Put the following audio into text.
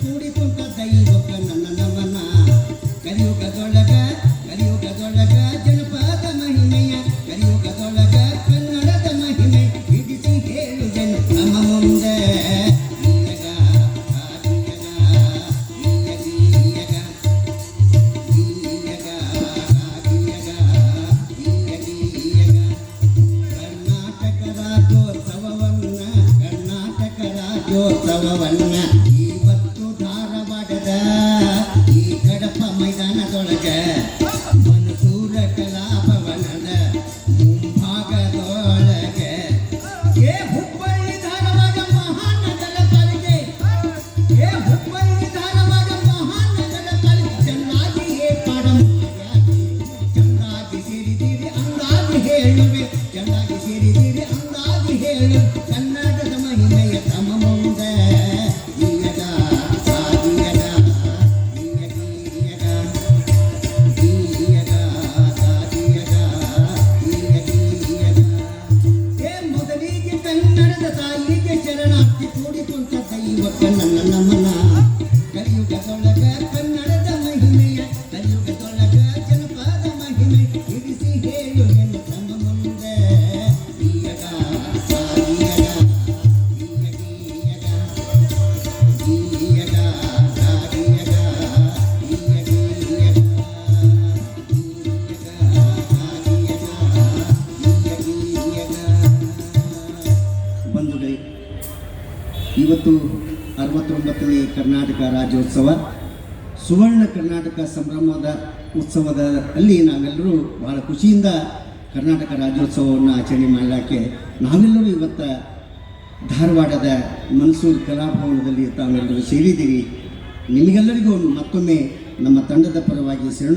ಕೂಡಿಕೊಂಡ ದೈವಕ್ಕ ನನ್ನ ನಮನ ಕಲಿಯುಗದೊಳಗ ಕಲಿಯುಗದೊಳಗ ಜನಪದ ಮಹಿಮೆಯ ಕಲಿಯುಗದೊಳಗ ಕನ್ನಡದ ಮಹಿಮೆ ವಿಧಿಸಿ ಹೇಳುವೆನು ನಮ್ಮ ಮುಂದೆ ಕರ್ನಾಟಕ ರಾಜ್ಯೋತ್ಸವವನ್ನ ಕರ್ನಾಟಕ ಹೇಳುವೆ. ಚೆನ್ನಾಗಿ ಸೇರಿದಿರಿ ಅಂದಾಗಿ ಹೇಳು. ಕನ್ನಡದ ಮಹಿಮೆಯ ತಮಮುಂದ ಈಯದ ಮೊದಲಿಗೆ ಕನ್ನಡದ ತಾಯಿಗೆ ಚರಣಾಕ್ತಿ ಕೂಡಿಕೊಂಡ ದೈವಕ್ಕ ನನ್ನ ಕರ್ನಾಟಕ ರಾಜ್ಯೋತ್ಸವ, ಸುವರ್ಣ ಕರ್ನಾಟಕ ಸಂಭ್ರಮದ ಉತ್ಸವದ ಅಲ್ಲಿ ನಾವೆಲ್ಲರೂ ಬಹಳ ಖುಷಿಯಿಂದ ಕರ್ನಾಟಕ ರಾಜ್ಯೋತ್ಸವವನ್ನು ಆಚರಣೆ ಮಾಡಲಿಕ್ಕೆ ನಾವೆಲ್ಲರೂ ಇವತ್ತು ಧಾರವಾಡದ ಮನ್ಸೂರ್ ಕಲಾಭವನದಲ್ಲಿ ತಾವೆಲ್ಲರೂ ಸೇರಿದ್ದೀರಿ. ನಿಮಗೆಲ್ಲರಿಗೂ ಮತ್ತೊಮ್ಮೆ ನಮ್ಮ ತಂಡದ ಪರವಾಗಿ ಶರಣ